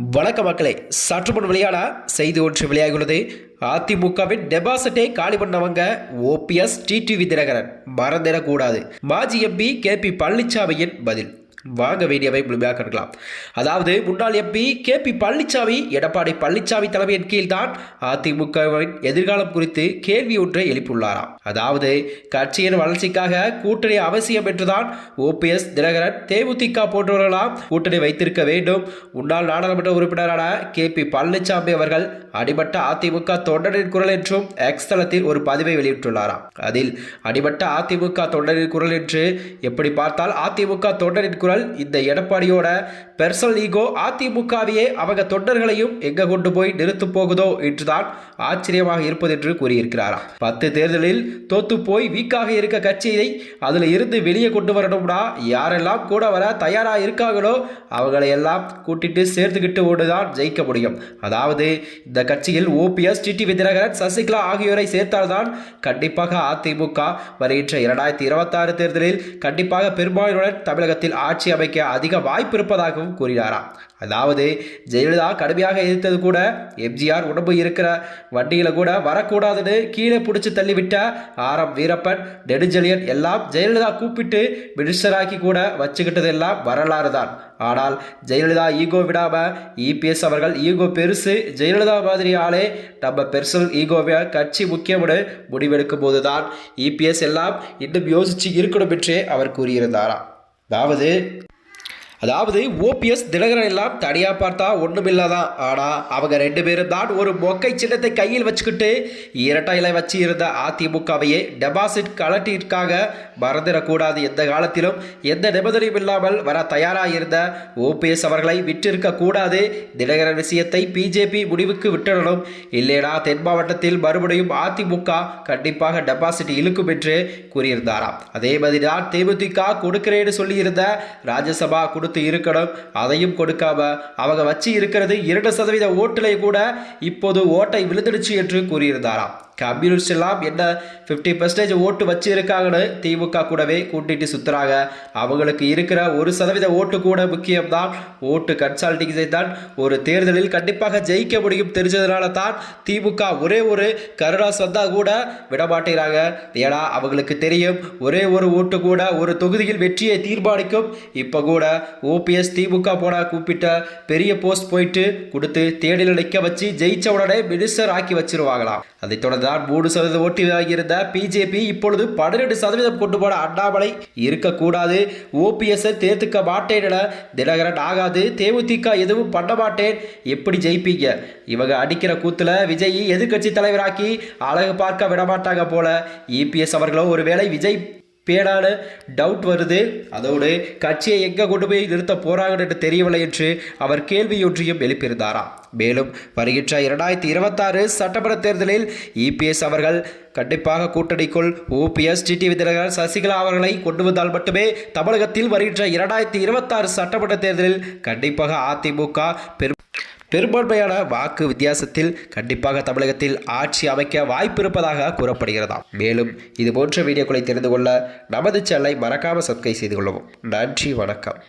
வணக்க மக்களே சற்று முன் செய்தி ஒன்று வெளியாகியுள்ளது. அதிமுகவின் டெபாசிட்டை காலி பண்ணவங்க ஓபிஎஸ் டிடிவி தினகரன் மறந்திடக்கூடாது. மாஜி எம்பி கே பி பழனிசாமியின் பதில். வாங்க வீடியோவை முழுமையாக கற்கலாம் அதாவது முன்னாள் MP K P Palaniswami Edappadi Palaniswami தலைமையின் கீழ்தான் அதிமுகவின் எதிர்காலம் குறித்து கேள்வி ஒன்றை எழுப்பியுள்ளாராம். அதாவது கட்சியின் வளர்ச்சிக்காக கூட்டணி அவசியம் என்றுதான் ஓபிஎஸ் தினகரன் தேமுதிக போன்றவர்களாம் கூட்டணி வைத்திருக்க வேண்டும். முன்னாள் நாடாளுமன்ற உறுப்பினரான கே பி பழனிசாமி அவர்கள் அடிபட்ட அதிமுக தொண்டரின் குரல் என்றும் எக்ஸ் தளத்தில் ஒரு பதிவை வெளியிட்டுள்ளாராம். அதில் அடிபட்ட அதிமுக தொண்டரின் குரல் என்று எப்படி பார்த்தால் அதிமுக தொண்டரின் குரல் இந்த எடப்பாடியோட பெர்சனல் ஈகோ அதிமுகவையே அவங்க தொண்டர்களையும் எங்க கொண்டு போய் நிறுத்து போகுதோ என்றுதான் ஆச்சரியமாக இருப்பது என்று கூறியிருக்கிறாராம் பத்து தேர்தலில் தோத்து போய் வீக்காக இருக்க கட்சியை அதில் இருந்து வெளியே கொண்டு வரணும்னா யாரெல்லாம் கூட வர தயாரா இருக்காங்களோ அவங்களை எல்லாம் கூட்டிட்டு சேர்த்துக்கிட்டு ஓடுதான் ஜெயிக்க முடியும். அதாவது இந்த கட்சியில் ஓபிஎஸ் டிடி விதிநகரன் சசிகலா ஆகியோரை சேர்த்தால்தான் கண்டிப்பாக அதிமுக வருகின்ற இரண்டாயிரத்தி இருபத்தாறு தேர்தலில் கண்டிப்பாக பெரும்பாலுடன் தமிழகத்தில் ஆட்சி அமைக்க அதிக வாய்ப்பு இருப்பதாகவும் கூறினாராம் அதாவது ஜெயலலிதா கடுமையாக எதிர்த்தது கூட எம்ஜிஆர் உடம்பு இருக்கிற வண்டியில் கூட வரக்கூடாதுன்னு கீழே பிடிச்சி தள்ளிவிட்ட ஆர் எம் வீரப்பன் நெடுஞ்செழியன் எல்லாம் ஜெயலலிதா கூப்பிட்டு மினிஸ்டராக்கி கூட வச்சுக்கிட்டது எல்லாம் வரலாறு தான். ஆனால் ஜெயலலிதா ஈகோ விடாம இபிஎஸ் அவர்கள் ஈகோ பெருசு ஜெயலலிதா மாதிரி ஆளே நம்ம பெர்சனல் ஈகோவை கட்சி முக்கியம்னு முடிவெடுக்கும் போதுதான் இபிஎஸ் எல்லாம் இன்னும் யோசிச்சு இருக்கணும் என்றே அவர் கூறியிருந்தாராம் அதாவது அதாவது ஓபிஎஸ் தினகரன் எல்லாம் தனியாக பார்த்தா ஒன்றுமில்லாதான் ஆனால் அவங்க ரெண்டு பேரும் தான் ஒரு மொக்கை சின்னத்தை கையில் வச்சுக்கிட்டு இரட்டை வச்சு இருந்த அதிமுகவையே டெபாசிட் கலட்டிற்காக மறந்துடக்கூடாது. எந்த காலத்திலும் எந்த நிபந்தனையும் இல்லாமல் வர தயாராக இருந்த ஓபிஎஸ் அவர்களை விட்டிருக்கக்கூடாது தினகரன் விஷயத்தை பிஜேபி முடிவுக்கு விட்டுடணும். இல்லைனா தென் மாவட்டத்தில் மறுபடியும் அதிமுக கண்டிப்பாக டெபாசிட் இழுக்கும் என்று கூறியிருந்தாராம். அதே மாதிரி தான் தேமுதிக கொடுக்கிறேன்னு சொல்லியிருந்த ராஜ்யசபா கொடுத்து இருக்கணும். அதையும் கொடுக்காம அவங்க வச்சு இருக்கிறது இரண்டு சதவீத ஓட்டுல கூட இப்போது ஓட்டை விழுந்துடுச்சு என்று கூறியிருந்தாராம். கம்யூனிஸ்ட் எல்லாம் என்ன ஃபிஃப்டி பர்சன்டேஜ் ஓட்டு வச்சு இருக்காங்கன்னு திமுக கூடவே கூட்டிட்டு சுற்றுறாங்க அவங்களுக்கு இருக்கிற ஒரு சதவீத ஓட்டு கூட முக்கியம்தான். ஓட்டு கன்சால்டிங் தான் ஒரு தேர்தலில் கண்டிப்பாக ஜெயிக்க முடியும் தெரிஞ்சதுனால தான் திமுக ஒரே ஒரு கருணாஸ் வந்தால் கூட விட மாட்டேங்கிறாங்க ஏன்னா அவங்களுக்கு தெரியும் ஒரே ஒரு ஓட்டு கூட ஒரு தொகுதியில் வெற்றியை தீர்மானிக்கும். இப்போ கூட ஓபிஎஸ் திமுக போட கூப்பிட்ட பெரிய போஸ்ட் போயிட்டு கொடுத்து தேடில் நிற்க வச்சு ஜெயிச்ச உடனே மினிஸ்டர் ஆக்கி வச்சிருவாங்களாம். அதைத் தொடர்ந்து தான் மூணு சதவீத ஓட்டு வாங்கியிருந்த பிஜேபி இப்பொழுது பன்னிரெண்டு சதவீதம் கொண்டு போன அண்ணாமலை இருக்கக்கூடாது. ஓபிஎஸ் தேர்த்துக்க மாட்டேன் என தினகரன் ஆகாது. தேமுதிக எதுவும் பண்ண மாட்டேன். எப்படி ஜெயிப்பீங்க? இவங்க அடிக்கிற கூத்துல விஜய் எதிர்க்கட்சி தலைவராக்கி அழகு பார்க்க விடமாட்டாங்க போல. இபிஎஸ் அவர்களோ ஒருவேளை விஜய் பேடான டவுட் வருது. அதோடு கட்சியை எங்கே கொண்டு போய் நிறுத்த போறாங்கன்னு என்று தெரியவில்லை என்று அவர் கேள்வியொன்றையும் எழுப்பியிருந்தாராம். மேலும் வருகின்ற இரண்டாயிரத்தி இருபத்தாறு சட்டமன்ற தேர்தலில் இபிஎஸ் அவர்கள் கண்டிப்பாக கூட்டணிக்குள் ஓபிஎஸ் டிடிவி தினகரன் சசிகலா அவர்களை கொண்டு வந்தால் மட்டுமே தமிழகத்தில் வருகின்ற இரண்டாயிரத்தி இருபத்தாறு சட்டமன்ற தேர்தலில் கண்டிப்பாக அதிமுக பெரும் பெரும்பான்மையான வாக்கு வித்தியாசத்தில் கண்டிப்பாக தமிழகத்தில் ஆட்சி அமைக்க வாய்ப்பு இருப்பதாக கூறப்படுகிறதாம் மேலும் இது போன்ற வீடியோக்களை தெரிந்து கொள்ள நமது சேனலை மறக்காமல் சப்ஸ்கிரைப் செய்து கொள்ளவும். நன்றி வணக்கம்.